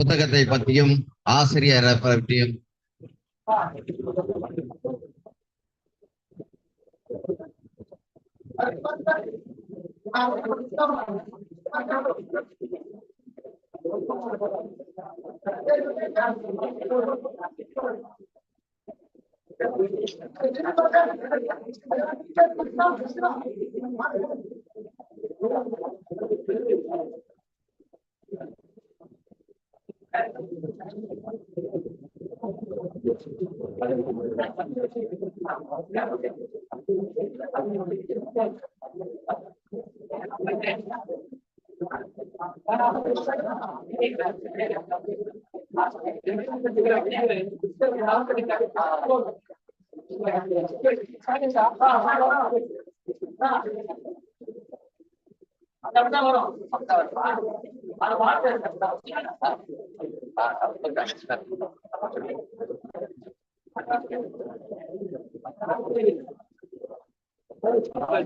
புத்தகத்தை பற்றியும் ஆசிரியரை பற்றியும். அந்த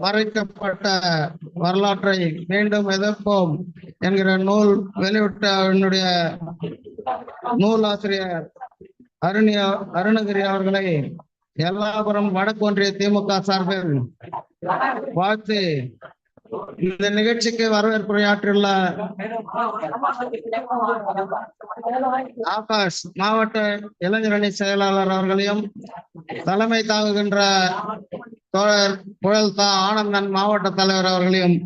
மறைக்கப்பட்ட வரலாற்றை மீண்டும் எதிர்ப்போம் என்கிற நூல் வெளியிட்ட என்னுடைய நூலாசிரியர் அருணியா அருணகிரி அவர்களை எல்லாபுரம் வடக்கு ஒன்றிய திமுக சார்பில் வாழ்த்து இந்த நிகழ்ச்சிக்கு வரவேற்புரையாற்றியுள்ள ஆகாஷ் மாவட்ட இளைஞரணி செயலாளர் அவர்களையும் தலைமை தாங்குகின்ற தோழர் புழல்தா ஆனந்தன் மாவட்ட தலைவர் அவர்களையும்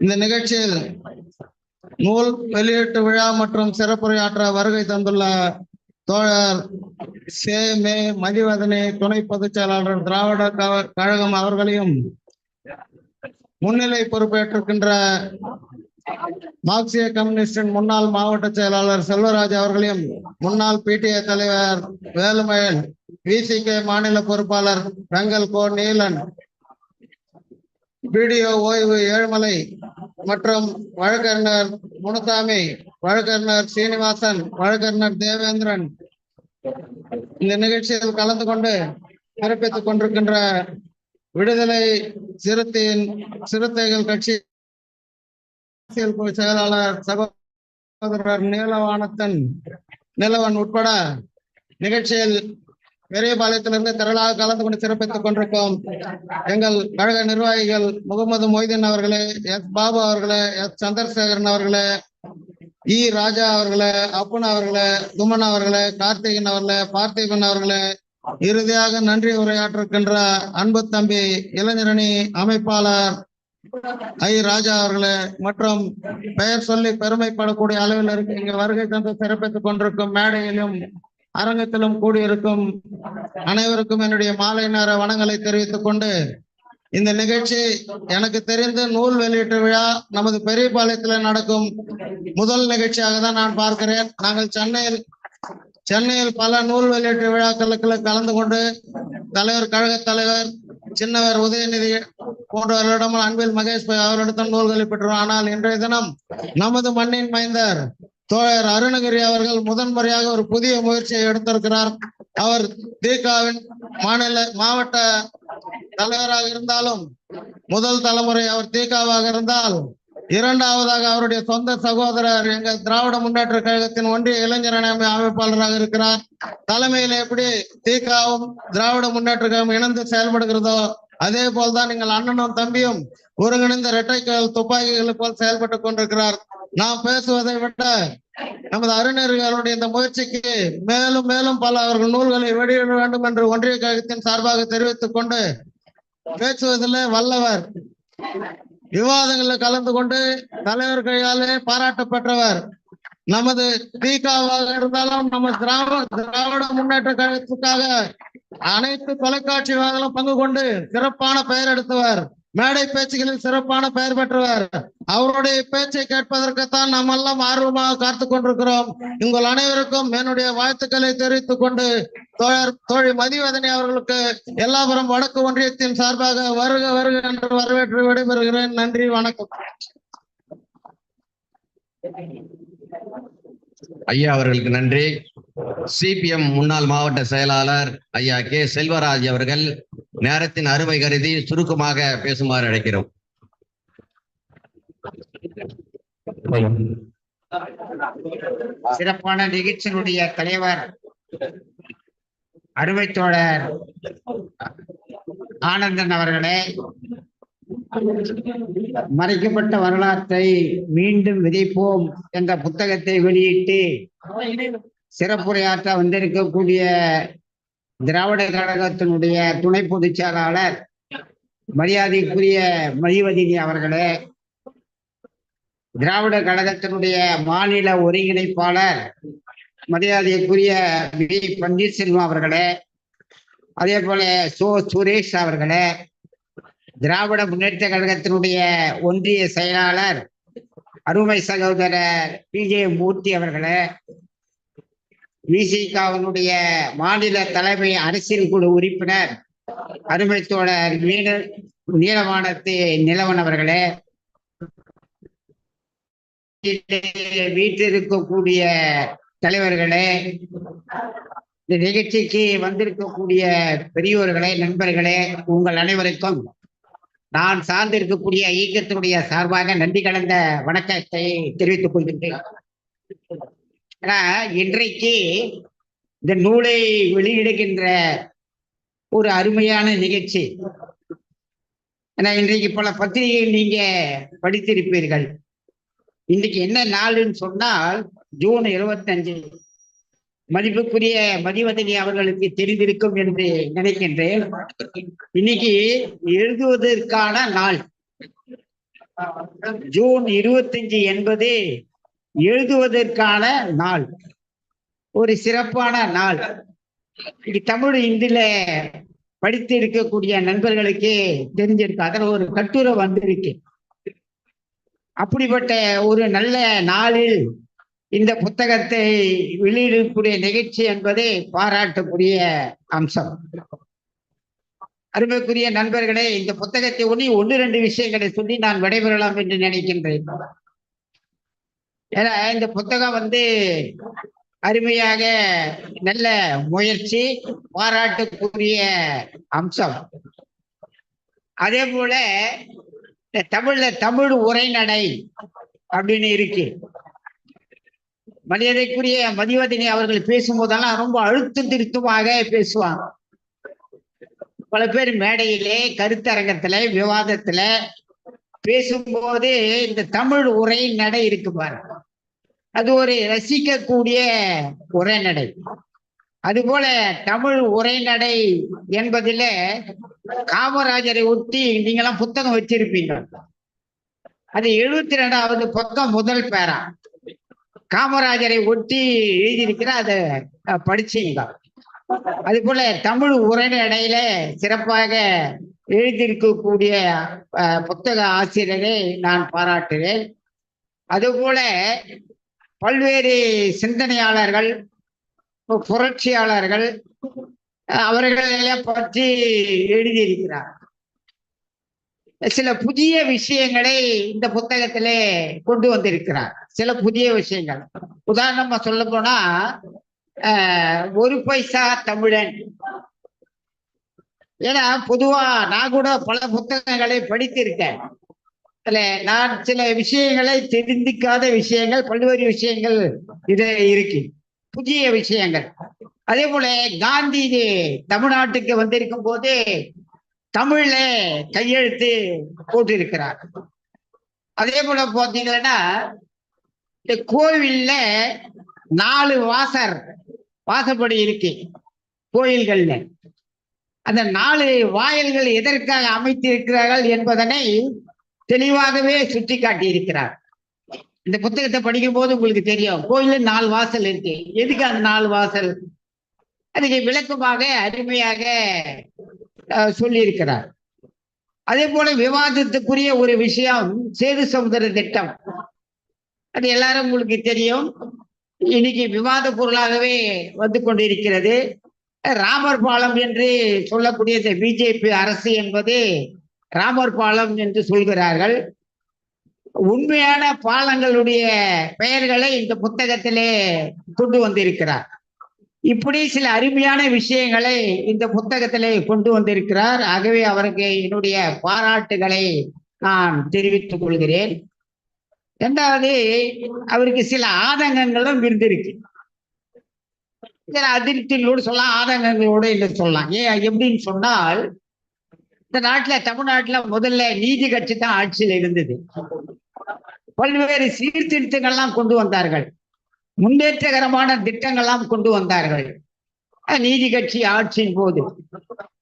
இந்த நிகழ்ச்சியில் நூல் வெளியீட்டு விழா மற்றும் சிறப்புரையாற்ற வருகை தந்துள்ள தோழர் சே மே மதிவதனி துணை பொதுச் செயலாளர் திராவிட கழகம் அவர்களையும் முன்னிலை பொறுப்பேற்றிருக்கின்ற மார்க்சிய கம்யூனிஸ்டின் முன்னாள் மாவட்ட செயலாளர் செல்வராஜ் அவர்களையும் முன்னாள் பிடிஏ தலைவர் வேலுமயன் விசிகே மாநில பொறுப்பாளர் வெங்கல் கோ நீலன் பிடிஓ ஓய்வு ஏழுமலை மற்றும் வழக்கறிஞர் முனுசாமி வழக்கறிஞர் சீனிவாசன் வழக்கறிஞர் தேவேந்திரன். இந்த நிகழ்ச்சியில் கலந்து கொண்டு சிறப்பித்துக் கொண்டிருக்கின்ற விடுதலை சிறுத்தையின் சிறுத்தைகள் கட்சி அரசியல் செயலாளர் சகோதரர் நீலவானத்தன் நிலவன் உட்பட நிகழ்ச்சியில் பெரியபாளையத்திலிருந்து திரளாக கலந்து கொண்டு சிறப்பித்துக் கொண்டிருக்கும் எங்கள் கழக நிர்வாகிகள் முகமது மொய்தீன் அவர்களே எஸ் பாபு அவர்களே எஸ் சந்திரசேகரன் அவர்களே இ ராஜா அவர்களே அப்புன் அவர்களே துமன் அவர்களே கார்த்திகன் அவர்களே பார்த்திபன் அவர்களே இறுதியாக நன்றி உரையாற்றிருக்கின்ற அன்பு தம்பி இளைஞரணி அமைப்பாளர் ஐ ராஜா அவர்களே மற்றும் பெயர் சொல்லி பெருமைப்படக்கூடிய அளவில் இருக்கு. இங்க வருகை தந்து சிறப்பித்துக் கொண்டிருக்கும் மேடையிலும் அரங்கத்திலும் கூடியிருக்கும் அனைவருக்கும் என்னுடைய மாலை நேர வணங்களை தெரிவித்துக் கொண்டு இந்த நிகழ்ச்சி எனக்கு தெரிந்து நூல் வெளியீட்டு விழா நமது பெரியபாளையத்தில் நடக்கும் முதல் நிகழ்ச்சியாக தான் நான் பார்க்கிறேன். நாங்கள் சென்னையில் சென்னையில் பல நூல் வெளியீட்டு விழாக்களுக்கு கலந்து கொண்டு தலைவர் கழக தலைவர் சின்னவர் உதயநிதி போன்றவர்களிடம் அன்பில் மகேஷ் பாய் அவரிடத்தில் நூல்களை பெற்றோம். ஆனால் இன்றைய தினம் நமது மண்ணின் மைந்தர் தோழர் அருணகிரி அவர்கள் முதன்முறையாக ஒரு புதிய முயற்சியை எடுத்திருக்கிறார். அவர் தீகாவின் மாநில மாவட்ட தலைவராக இருந்தாலும் முதல் தலைமுறை அவர் தீகாவாக இருந்தால் இரண்டாவதாக அவருடைய சொந்த சகோதரர் எங்கள் திராவிட முன்னேற்ற கழகத்தின் ஒன்றிய இளைஞர் அணி அமைப்பாளராக இருக்கிறார். தலைமையில் எப்படி தீகாவும் திராவிட முன்னேற்ற கழகம் இணைந்து செயல்படுகிறதோ அதே போல்தான் எங்கள் அண்ணனும் தம்பியும் ஒருங்கிணைந்த இரட்டைக்கல் துப்பாக்கிகளை போல் செயல்பட்டு கொண்டிருக்கிறார். நாம் பேசுவதை விட நமது அறிஞர்களுடைய இந்த முயற்சிக்கு மேலும் மேலும் பல அவர்கள் நூல்களை வெளியிட வேண்டும் என்று ஒன்றிய கழகத்தின் சார்பாக தெரிவித்துக் கொண்டு பேசுவதில் வல்லவர். விவாதங்களில் கலந்து கொண்டு தலைவர் கையாலே பாராட்ட பெற்றவர் நமது தீகாவாக இருந்தாலும் நம்ம திராவிட திராவிட முன்னேற்ற கழகத்துக்காக அனைத்து தொலைக்காட்சி விவாதங்களும் பங்கு கொண்டு சிறப்பான பெயர் எடுத்தவர் மேடை பேச்சுகளில் சிறப்பான பெயர் பெற்றவர். அவருடைய பேச்சை கேட்பதற்குத்தான் நாம் எல்லாம் ஆர்வமாக காத்து கொண்டிருக்கிறோம். உங்கள் அனைவருக்கும் என்னுடைய வாழ்த்துக்களை தெரிவித்துக் கொண்டு தோழர் தோழி மதிவதனி அவர்களுக்கு எல்லாபுரம் வடக்கு ஒன்றியத்தின் சார்பாக வருக வருக என்று வரவேற்று விடைபெறுகிறேன். நன்றி வணக்கம். ஐயா அவர்களுக்கு நன்றி. சிபிஎம் முன்னாள் மாவட்ட செயலாளர் ஐயா கே செல்வராஜ் அவர்கள் நேரத்தின் அருமை கருதி சுருக்கமாக பேசுமாறு அழைக்கிறோம். சிறப்பான நிகழ்ச்சியினுடைய தலைவர் அருமை தோழர் ஆனந்தன் அவர்களே மறைக்கப்பட்ட வரலாற்றை மீண்டும் விதைப்போம் என்ற புத்தகத்தை வெளியிட்டு சிறப்புரையாற்ற வந்திருக்கக்கூடிய திராவிட கழகத்தினுடைய துணை பொதுச் செயலாளர் மரியாதைக்குரிய மழிவதினி அவர்களே திராவிட கழகத்தினுடைய மாநில ஒருங்கிணைப்பாளர் மரியாதைக்குரிய வி. பன்னீர்செல்வம் அவர்களே அதே போல சோ. சுரேஷ் அவர்களே திராவிட முன்னேற்ற கழகத்தினுடைய ஒன்றிய செயலாளர் அருமை சகோதரர் பி. ஜே. மூர்த்தி அவர்களே விசிகாவினுடைய மாநில தலைமை அரசியல் குழு உறுப்பினர் அருமை தோழர் மீன நீலவானத்து நிலவன் அவர்களே. வீட்டிருக்கக்கூடிய தலைவர்களே இந்த நிகழ்ச்சிக்கு வந்திருக்கக்கூடிய பெரியோர்களே நண்பர்களே உங்கள் அனைவருக்கும் நான் சார்ந்திருக்கக்கூடிய இயக்கத்தினுடைய சார்பாக நன்றி கலந்த வணக்கத்தை தெரிவித்துக் கொள்கின்றேன். ஆனா இன்றைக்கு இந்த நூலை வெளியிடுகின்ற ஒரு அருமையான நிகழ்ச்சி. ஏன்னா இன்றைக்கு பல பத்திரிகைகள் நீங்க படித்திருப்பீர்கள். இன்னைக்கு என்ன நாள்னு சொன்னால் ஜூன் இருபத்தஞ்சு. மதிப்புக்குரிய மதிவதனி அவர்களுக்கு தெரிந்திருக்கும் என்று நினைக்கின்றேன். இன்னைக்கு எழுதுவதற்கான நாள். ஜூன் இருபத்தஞ்சு என்பது எழுதுவதற்கான நாள். ஒரு சிறப்பான நாள். இது தமிழ் இந்தியில படித்து இருக்கக்கூடிய நண்பர்களுக்கு தெரிஞ்சிருக்கு. அதில் ஒரு கட்டுரை வந்திருக்கு. அப்படிப்பட்ட ஒரு நல்ல நாளில் இந்த புத்தகத்தை வெளியிடக்கூடிய நிகழ்ச்சி என்பது பாராட்டக்கூடிய அம்சம். அருமைக்குரிய நண்பர்களே இந்த புத்தகத்தை ஒன்று ஒன்று ரெண்டு விஷயங்களை சொல்லி நான் விடைபெறலாம் என்று நினைக்கின்றேன். ஏன்னா இந்த புத்தகம் வந்து அருமையாக நல்ல முயற்சி பாராட்டுக்குரிய அம்சம். அதே போல இந்த தமிழ்ல தமிழ் உரைநடை அப்படின்னு இருக்கு. மரியாதைக்குரிய மதிவதினி அவர்கள் பேசும்போதெல்லாம் ரொம்ப அழுத்தம் திருத்தமாக பேசுவாங்க. பல பேர் மேடையிலே கருத்தரங்கத்துல விவாதத்துல பேசும்போது இந்த தமிழ் உரை நடை இருக்கு பாருங்க. அது ஒரு ரசிக்கக்கூடிய உரைநடை. அதுபோல தமிழ் உரைநடை என்பதில காமராஜரை ஒட்டி நீங்களாம் புத்தகம் வச்சிருப்பீங்க. அது எழுபத்தி ரெண்டாவது பக்கம் முதல் பேரா. காமராஜரை ஒட்டி எழுதியிருக்கிற அதை படிச்சீங்க அது போல தமிழ் உரைநடையில சிறப்பாக எழுதியிருக்கக்கூடிய புத்தக ஆசிரியரை நான் பாராட்டுகிறேன் அதுபோல பல்வேறு சிந்தனையாளர்கள் புரட்சியாளர்கள் அவர்களை பற்றி எழுதியிருக்கிறார். சில புதிய விஷயங்களை இந்த புத்தகத்திலே கொண்டு வந்திருக்கிறார். சில புதிய விஷயங்கள். உதாரணமா சொல்ல போனா ஒரு பைசா தமிழன். ஏன்னா பொதுவா நான் கூட பல புத்தகங்களை படித்திருக்கேன். நான் சில விஷயங்களை தெரிந்திக்காத விஷயங்கள் பல்வேறு விஷயங்கள் இது இருக்கு. புதிய விஷயங்கள். அதே போல காந்தி தமிழ்நாட்டுக்கு வந்திருக்கும் போது தமிழ்ல கையெழுத்து போட்டிருக்கிறார். அதே போல பார்த்தீங்கன்னா இந்த கோவில்ல நாலு வாசர் வாசப்படி இருக்கு கோயில்கள்ல அந்த நாலு வாயில்கள் எதற்காக அமைத்திருக்கிறார்கள் என்பதனை தெளிவாகவே சுட்டி காட்டி இருக்கிறார் இந்த புத்தகத்தை படிக்கும் போது உங்களுக்கு தெரியும் கோயில நாலு வாசல் இருக்கு. எதுக்கு அந்த நாலு வாசல்? அதுக்கு விளக்கமாக அருமையாக சொல்லியிருக்கிறார். அதே போல விவாதத்துக்குரிய ஒரு விஷயம் சேது சமுதிர திட்டம். அது எல்லாரும் உங்களுக்கு தெரியும். இன்னைக்கு விவாத பொருளாகவே வந்து கொண்டிருக்கிறது. ராமர் பாலம் என்று சொல்லக்கூடிய இந்த பிஜேபி அரசு என்பது ராமர் பாலம் என்று சொல்கிறார்கள். உண்மையான பாலங்களுடைய பெயர்களை இந்த புத்தகத்திலே கொண்டு வந்திருக்கிறார். இப்படி சில அருமையான விஷயங்களை இந்த புத்தகத்திலே கொண்டு வந்திருக்கிறார். ஆகவே அவருக்கு என்னுடைய பாராட்டுகளை நான் தெரிவித்துக் கொள்கிறேன். இரண்டாவது அவருக்கு சில ஆதங்கங்களும் இருந்திருக்கு. சில அதிருப்திகளோடு சொல்லலாம் ஆதங்கங்களோடு இல்லை சொல்லலாம். ஏன்? எப்படின்னு சொன்னால் இந்த நாட்டுல தமிழ்நாட்டுல முதல்ல நீதி கட்சி தான் ஆட்சியில் இருந்தது. பல்வேறு சீர்திருத்தங்கள்லாம் கொண்டு வந்தார்கள். முன்னேற்றகரமான திட்டங்கள்லாம் கொண்டு வந்தார்கள். நீதி கட்சி ஆட்சியின் போது.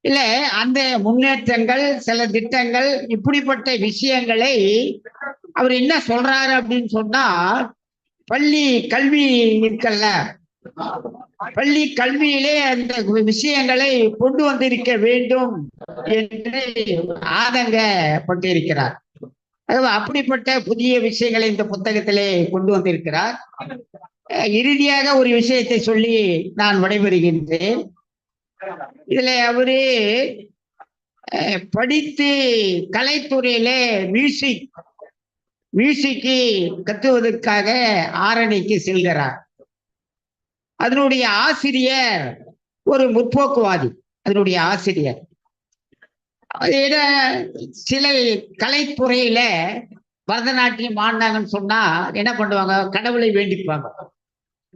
இல்ல அந்த முன்னேற்றங்கள் சில திட்டங்கள் இப்படிப்பட்ட விஷயங்களை அவர் என்ன சொல்றாரு அப்படின்னு சொன்னா பள்ளி கல்வி இருக்கல்ல பள்ளி கல்வியிலே அந்த விஷயங்களை கொண்டு வந்திருக்க வேண்டும் என்று ஆதங்கப்பட்டிருக்கிறார். அப்படிப்பட்ட புதிய விஷயங்களை இந்த புத்தகத்திலே கொண்டு வந்திருக்கிறார். இறுதியாக ஒரு விஷயத்தை சொல்லி நான் விடைபெறுகின்றேன். இதுல அவரு படித்து கலைத்துறையிலே மியூசிக் மியூசிக்கு கத்துவதற்காக ஆரணிக்கு செல்கிறார். அதனுடைய ஆசிரியர் ஒரு முற்போக்குவாதி அதனுடைய ஆசிரியர். என்ன, சில கலைத்துறையில பரதநாட்டியம் ஆடினாங்கன்னு சொன்னா என்ன பண்ணுவாங்க? கடவுளை வேண்டிப்பாங்க.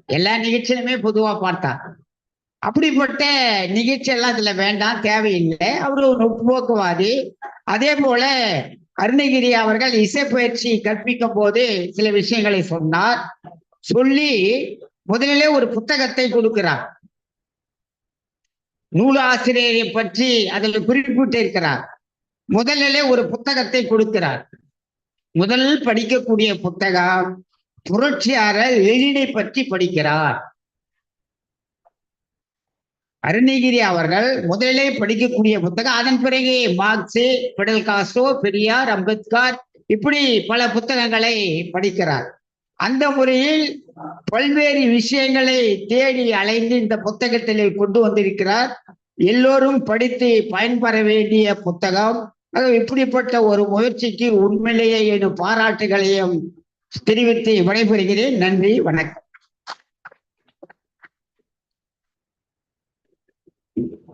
எல்லா நிகழ்ச்சியிலுமே பொதுவா பார்த்தா அப்படிப்பட்ட நிகழ்ச்சி எல்லாம் இதுல வேண்டாம் தேவையில்லை. அவரு ஒரு முற்போக்குவாதி. அதே போல அருணகிரி அவர்கள் இசைப்பயிற்சி கற்பிக்கும் போது சில விஷயங்களை சொன்னார். சொல்லி முதலிலே ஒரு புத்தகத்தை கொடுக்கிறார். நூலாசிரியரை பற்றி அதில் குறிப்பிட்டிருக்கிறார். முதலிலே ஒரு புத்தகத்தை கொடுக்கிறார். முதல் படிக்கக்கூடிய புத்தகம் புரட்சியாளர் லெனினை பற்றி படிக்கிறார். அருணகிரி அவர்கள் முதலிலே படிக்கக்கூடிய புத்தகம் அதன் பிறகு Marx Fidel Castro Periyar Ambedkar இப்படி பல புத்தகங்களை படிக்கிறார். அந்த முறையில் பல்வேறு விஷயங்களை தேடி அலைந்து இந்த புத்தகத்திலே கொண்டு வந்திருக்கிறார். எல்லோரும் படித்து பயன்பெற வேண்டிய புத்தகம். இப்படிப்பட்ட ஒரு முயற்சிக்கு உண்மையிலேயே எனும் பாராட்டுகளையும் தெரிவித்து விடைபெறுகிறேன். நன்றி வணக்கம்.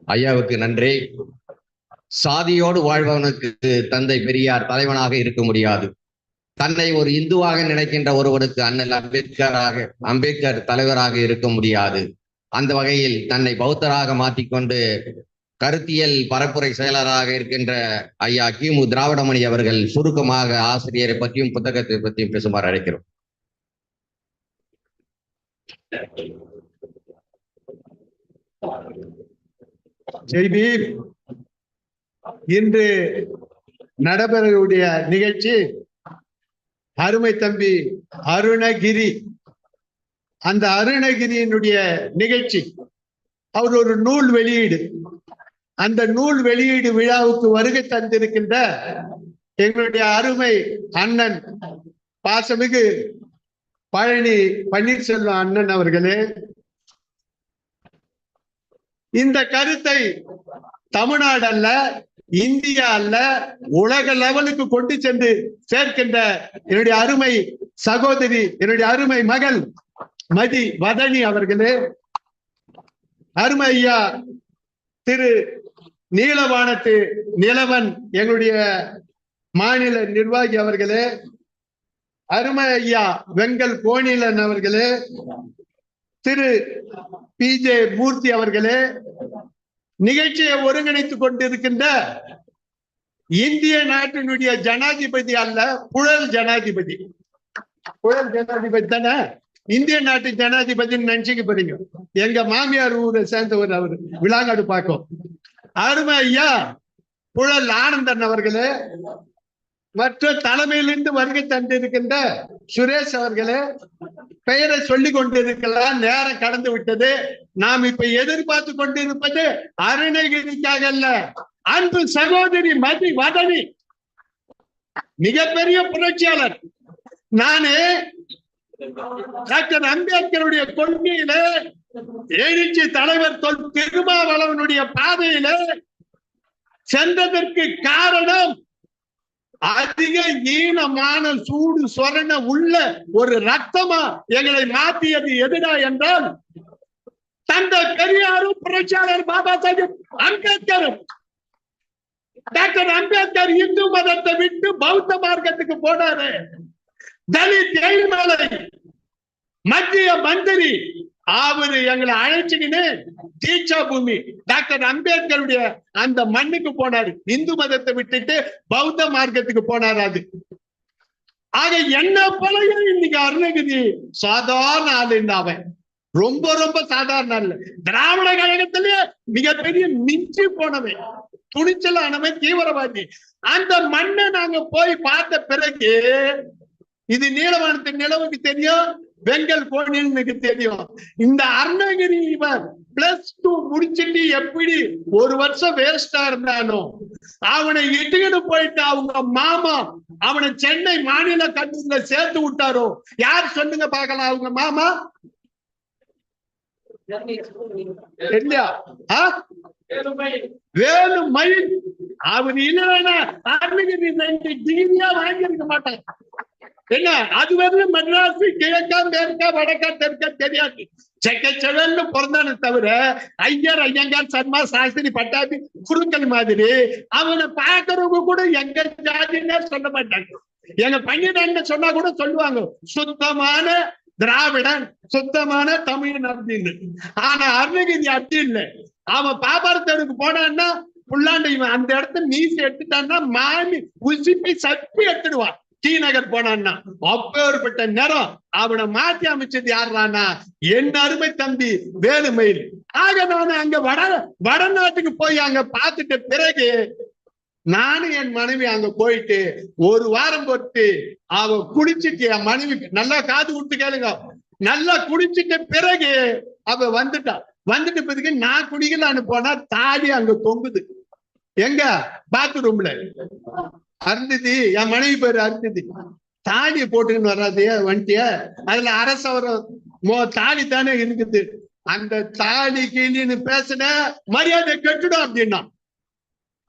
ஐயாவுக்கு நன்றி. சாதியோடு வாழ்பவனுக்கு தந்தை பெரியார் தலைவனாக இருக்க முடியாது. தன்னை ஒரு இந்துவாக நினைக்கின்ற ஒருவருக்கு அண்ணல் அம்பேத்கராக அம்பேத்கர் தலைவராக இருக்க முடியாது. அந்த வகையில் தன்னை பௌத்தராக மாற்றிக்கொண்டு கருத்தியல் பரப்புரை செயலராக இருக்கின்ற ஐயா கிமு திராவிடமணி அவர்கள் சுருக்கமாக ஆசிரியரை பற்றியும் புத்தகத்தை பற்றியும் பேசுமாறு அழைக்கிறோம். செய்தி இன்று நடைபெறக்கூடிய நிகழ்ச்சி அருமை தம்பி அருணகிரி. அந்த அருணகிரியினுடைய நிகழ்ச்சி அவர் ஒரு நூல் வெளியீடு. அந்த நூல் வெளியீடு விழாவுக்கு வருகை தந்திருக்கின்ற எங்களுடைய அருமை அண்ணன் பாசமிகு பழனி பன்னீர்செல்வம் அண்ணன் அவர்களே. இந்த கருத்தை தமிழ்நாடு அல்ல இந்தியால உலக லெவலுக்கு கொண்டு சென்று சேர்க்கின்ற என்னுடைய அருமை சகோதரி என்னுடைய அருமை மகள் மதி வதனி அவர்களே அருமை ஐயா திரு நீலவானத்து நிலவன் எங்களுடைய மாநில நிர்வாகி அவர்களே அருமை ஐயா வெங்கல் கோணிலன் அவர்களே திரு பி ஜே மூர்த்தி அவர்களே நிகழ்ச்சியை ஒருங்கிணைத்துக் கொண்டிருக்கின்ற இந்திய நாட்டினுடைய ஜனாதிபதி அல்ல புழல் ஜனாதிபதி. புழல் ஜனாதிபதி தானே? இந்திய நாட்டு ஜனாதிபதினு நினைச்சுக்க போறீங்க. எங்க மாமியார் ஊரை சேர்ந்தவர் அவர். விழாங்காடு பாக்கம் அருமை ஐயா புழல் ஆனந்தன் அவர்களே மற்ற தலைமையிலிருந்து வருகை தந்திருக்கின்ற சுரேஷ் அவர்களே பெயரை சொல்லிக் கொண்டிருக்கலாம் நேரம் கடந்து விட்டது. நாம் இப்ப எதிர்பார்த்து கொண்டிருப்பது அருணகிரிக்காக அல்ல அன்பு சகோதரி மதி வதனி மிகப்பெரிய புரட்சியாளர். நானு டாக்டர் அம்பேத்கருடைய கொள்கையில எழுச்சி தலைவர் தொல் திருமாவளவனுடைய பாதையில சென்றதற்கு காரணம் அதிக ஈனமான சூடு சொரண உள்ள ஒரு ரத்தமா எங்களை மாத்தியது எதுடா என்றால் தந்தை பெரியாரும் புரட்சியாளர் பாபா சாஹிப் அம்பேத்கரும். டாக்டர் அம்பேத்கர் இந்து மதத்தை விட்டு பௌத்த மார்க்கத்துக்கு போனாரு. தலித் ஏழ்மலை மத்திய மந்திரி அவர் எங்களை அழைச்சுக்கின்னு தீட்சா பூமி டாக்டர் அம்பேத்கருடைய அந்த மண்ணுக்கு போனாரு. இந்து மதத்தை விட்டுட்டு பௌத்த மார்க்கத்துக்கு போனார் அது. ஆக என்ன போலயும் இன்னைக்கு அருணகிரி சாதாரண ஆள் இந்த அவன். ரொம்ப ரொம்ப சாதாரண ஆளு. திராவிட கழகத்திலேயே மிகப்பெரிய மிஞ்சி போனவன். துணிச்சலானவன் தீவிரவாதி. அந்த மண்ணை நாங்க போய் பார்த்த பிறகு இது நீலவானத்தின் நிலவுக்கு தெரியும். வெங்கல் எனக்கு தெரியும். இந்த அருணகிரி இவன் பிளஸ் டூ முடிச்சுட்டு எப்படி ஒரு வருஷம் வேஸ்டா இருந்தானோ அவனை இட்டுக்கிட்டு போயிட்டு அவங்க மாமா அவனை சென்னை மாநில கல்லூரியில சேர்த்து விட்டாரோ? யார் சொல்லுங்க பாக்கலாம் அவங்க மாமா? இல்லையா? வேலு மயில் அவர் இல்லைன்னா அருணகிரி ரெண்டு டிகிரியா வாங்கியிருக்க மாட்டான் என்ன? அது வந்து மெட்ராஸ் கிழக்கா மேற்கா வடக்கா தெற்கா தெரியாது. செக்கச்செவல்னு பிறந்தானே தவிர ஐயர் ஐயங்கார் சர்மா சாஸ்திரி பட்டாபி குருக்கள் மாதிரி அவனை பாக்குறவங்க கூட எங்க ஜாதின்னே சொல்ல மாட்டாங்க. எங்க பையன் சொன்னா கூட சொல்லுவாங்க சுத்தமான திராவிடன் சுத்தமான தமிழன் அப்படின்னு ஆனா அருணகிரி அப்படி இல்லை. அவன் பாபாரத்தருக்கு போனான்னா புல்லாண்டு இவன் அந்த இடத்த மீசி எடுத்துட்டான்னா மாமி உசிப்பி சப்பி எடுத்துடுவான். டி நகர் போனான்னா அப்பேற்பட்ட நேரம் அவனை மாத்தி அமைச்சது யாருறானா என் அருமை தம்பி வேலுமயில். ஆக நான் அங்க வட வடநாட்டுக்கு போய் அங்க பார்த்துட்ட பிறகு நானும் என் மனைவி அங்க போயிட்டு ஒரு வாரம் போட்டு அவ குடிச்சிட்டு என் மனைவி நல்லா காது கொடுத்து கேளுங்க. நல்லா குடிச்சிட்ட பிறகு அவ வந்துட்டா. வந்துட்டு பிறகு நான் குடிக்கலான்னு போனா தாடி அங்க தொங்குது. எங்க? பாத்ரூம்ல அருந்ததி என் மனைவி பேரு அருந்ததி. தாடி போட்டுக்கின்னு வராது வண்டிய. அதுல அரசவரம் மோ தாடி தானே இருக்குது. அந்த தாடி கீழின்னு பேசுன மரியாதை கெட்டுடும் அப்படின்னா.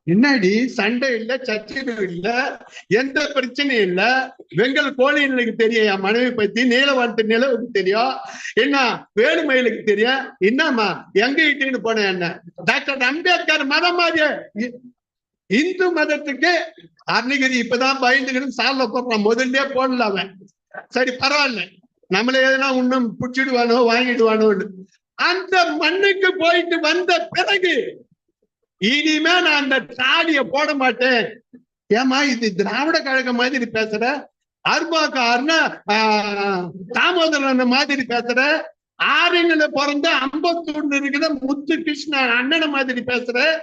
என்னடி சண்டை இல்ல சச்சரவு இல்ல எந்த பிரச்சனையும் இல்ல. வெங்கல் கோழிகளுக்கு தெரியும் என் மனைவி பத்தி நீலவானத்து நிலவுக்கு தெரியும். என்ன வேலுமயிலுக்கு தெரியும். என்னம்மா எங்க இட்டுன்னு போன என்ன? டாக்டர் அம்பேத்கர் மதம் மாதிரி இந்து மதத்துக்கு அருணகிரி இப்பதான் பயந்துக்கிட்டு சால்ல போடுறான். முதல்ல போடல அவன். சரி பரவாயில்ல. நம்மள எதனா இன்னும் புடிச்சிடுவானோ வாங்கிடுவானோன்னு. அந்த மண்ணுக்கு போயிட்டு வந்த பிறகு இனிமே நான் அந்த தாடிய போட மாட்டேன். ஏமா இது திராவிட கழகம் மாதிரி பேசுற? அருமாக்கு அருணா ஆஹ், தாமோதரன் மாதிரி பேசுற? ஆறுங்கள பிறந்த அம்பத்தூர்ல இருக்கிற முத்து கிருஷ்ணன் அண்ணனை மாதிரி பேசுற.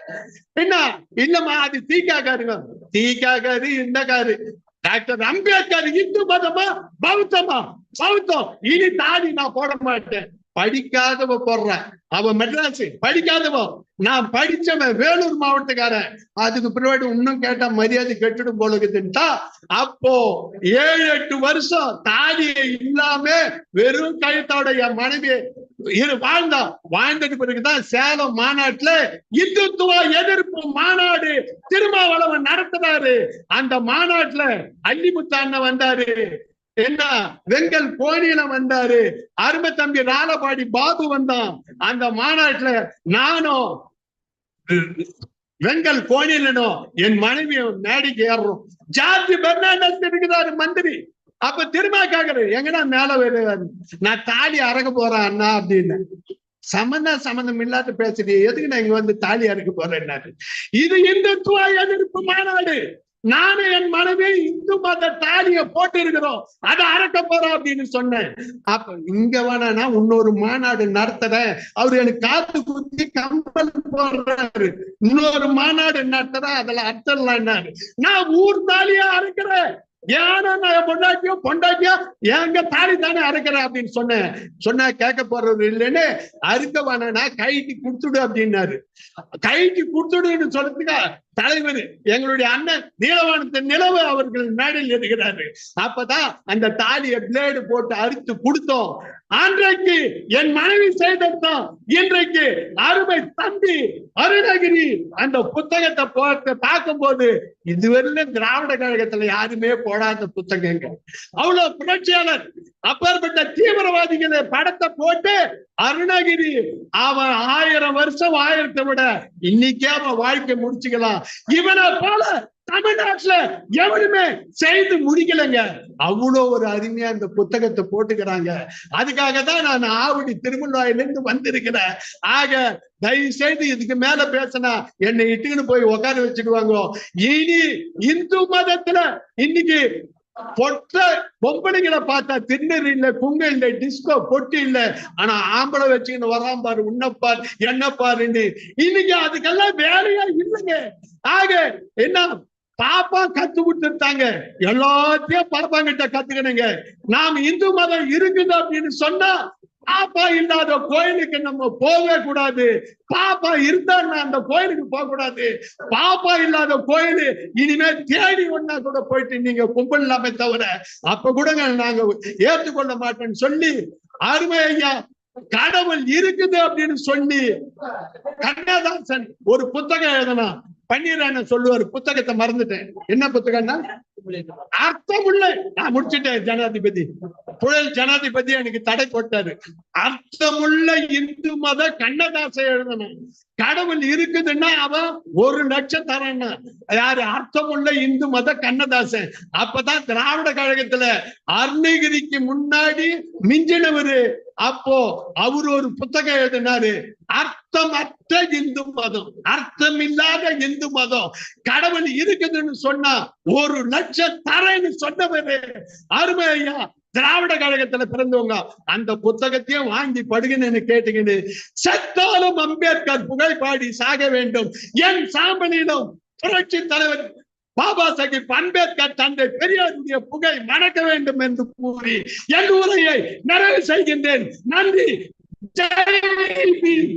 என்ன? இல்லம்மா அது தீக்காக்காருங்க. தீக்காக்காரு இந்த காரு டாக்டர் அம்பேத்கர் இந்து மதமா? பௌத்தமா? பௌத்தம். இனி தாடி நான் போட மாட்டேன். படிக்காதவ போடுறேன் அவ மெட்ராஸ் படிக்காதவன் நான் படிச்சவன் வேலூர் மாவட்டக்காரன். அதுக்கு பின்னாடி இன்னும் கேட்டா மரியாதை கெட்டுடும் போல இருக்குதுன்ட்டா அப்போ ஏழு எட்டு வருஷம் தாடியை இல்லாம வெறும் கழுத்தோட என் மனைவி இரு வாழ்ந்தான் வாழ்ந்தது பிறகுதான் சேலம் மாநாட்டுல இந்துத்துவ எதிர்ப்பு மாநாடு திருமாவளவன் நடத்துறாரு அந்த மாநாட்டுல அல்லிமுத்து அண்ணன் வந்தாரு. என்ன? வெங்கல் கோணியில வந்தாரு. அருமை தம்பி ராலபாடி பாபு வந்தான். அந்த மாநாட்டுல நானும் வெங்கல் கோணிலனும் என் மனைவி மேடைக்கு ஏறுறோம். ஜார்ஜ் பெர்னாண்டஸ் இருக்கிறாரு மந்திரி. அப்ப திரும்ப கேக்குறாரு எங்கடா மேல வருவாரு? நான் தாலி அறக்க போறேன் அண்ணா அப்படின்னு. சம்பந்தம் சம்பந்தம் இல்லாத பேசுறீங்க எதுக்கு நான் இங்க வந்து தாலி அறுக்க போறேன்னாரு? இது இந்துத்துவ எதிர்ப்பு மாநாடு. நானும் என் மனைவி இந்து மத தாலிய போட்டு இருக்கிறோம் அதை அறக்க போறோம் அப்படின்னு சொன்னேன். அப்ப இங்க வேணா இன்னொரு மாநாடு நடத்துறேன். அவர் எனக்கு காத்து குத்தி கம்பல் போடுறாரு. இன்னொரு மாநாடு நடத்துறேன் அதுல அர்த்தம்லான்னாரு நான் ஊர் தாலியா அறுக்கிறேன். ஏன்னா நான் பொண்டாட்டியோ பொண்டாட்டியோ எங்க தாலி தானே அறுக்கிறேன் அப்படின்னு சொன்னேன். சொன்னா கேட்க போறது இல்லைன்னு அறுக்க வேணா கைட்டு கொடுத்துடு அப்படின்னாரு. கைட்டு கொடுத்துடுன்னு சொல்றதுக்கு தலைவர் எங்களுடைய அண்ணன் நீலவானத்தின் நிலவு அவர்கள் மேடையில் இருக்கிறாரு அப்பதான் அந்த தாலியை பிளேடு போட்டு அறுத்து கொடுத்தோம். அன்றைக்கு என் மனைவி செய்தோம் இன்றைக்கு அருமை தம்பி அருணகிரி அந்த புத்தகத்தை போட்டு பார்க்கும் போது இதுவரையிலும் திராவிட கழகத்துல யாருமே போடாத புத்தகங்க அவ்வளவு புரட்சியாளர். அப்பேற்பட்ட தீவிரவாதிகளை படத்தை போட்டு அருணகிரி அவன் ஆயிரம் வருஷம் ஆயிரத்தை விட இன்னைக்கே அவன் வாழ்க்கை முடிச்சுக்கலாம். இவனை போல தமிழ்நாட்டுல எவனுமே செய்து முடிக்கலைங்க. அவ்வளவு ஒரு அருமையா இந்த புத்தகத்தை போட்டுக்கிறாங்க. அதுக்காக தான் நான் ஆவடி திருமணவாயில இருந்து வந்திருக்கிறேன். ஆக தயவு செய்து இதுக்கு மேல பேசினா என்னை இட்டுக்கின்னு போய் உட்கார வச்சுக்குவாங்க இனி இந்து மதத்துல இன்னைக்கு பொட்ட பொம்பளைங்களை பார்த்தா திண்ணறு இல்ல குங்க இல்ல டிஸ்கோ பொட்டு இல்ல. ஆனா ஆம்பளை வச்சுக்கின்னு வரான் பாரு உன்னப்பார் என்ன பாருன்னு. இன்னைக்கு அதுக்கெல்லாம் வேலையா இல்லைங்க. ஆக என்ன? பாப்பா கத்து கொடுத்துட்டாங்க எல்லாத்தையும் பாப்பா கிட்ட கத்துக்கணுங்க நாம் இந்து மதம் இருக்குது அப்படின்னு சொன்னா பாப்பா இல்லாத கோயிலுக்கு நம்ம போகவே கூடாது. பாப்பா இருந்தா அந்த கோயிலுக்கு போக கூடாது. பாப்பா இல்லாத கோயில் இனிமே தேடி ஒன்னா கூட போயிட்டு நீங்க கும்பல் இல்லாம தவிர அப்ப கூட நாங்க ஏற்றுக்கொள்ள மாட்டேன்னு சொல்லி அருமை ஐயா கடவுள் இருக்குது அப்படின்னு சொல்லி கண்ணதாசன் ஒரு புத்தகம் எழுதனா பன்னீரான சொல்லுவாரு புத்தகத்தை மறந்துட்டேன். என்ன புத்தகம்னா? அர்த்தமுள்ள. நான் முடிச்சுட்டேன் ஜனாதிபதி. புழல் ஜனாதிபதி எனக்கு தடை போட்டாரு. அர்த்தமுள்ள இந்து மத கண்ணதாசை எழுதணும் கடவுள் இருக்குதுன்னா அவன் ஒரு லட்சம் தரான்னா. யாரு? அர்த்தமுள்ள இந்து மத கண்ணதாசன். அப்பதான் திராவிட கழகத்துல அருணகிரிக்கு முன்னாடி மிஞ்சினவரு. அப்போ அவரு ஒரு புத்தகம் எழுதினாரு. அர்த்த அர்த்தமற்ற இந்து மதம். அர்த்தம் இல்லாத இந்து மதம். கடவுள் இருக்குதுன்னு சொன்னா ஒரு லட்சம் தரேன்னு சொன்னவரு. அருமை ஐயா. திராவிட கழகத்துல பிறந்தவங்க. அந்த புத்தகத்தையும் வாங்கி படுகன்னு கேட்டுக்கின்னு செத்தாலும் அம்பேத்கர் புகழ் சாக வேண்டும். என் சாம்பலிலும் புரட்சி தலைவர் பாபா சாஹிப் அம்பேத்கர் தந்தை பெரியாருடைய புகை மணக்க வேண்டும் என்று கூறி என் உரையை நிறைவு செய்கின்றேன். நன்றி. ஜெய் பீம்.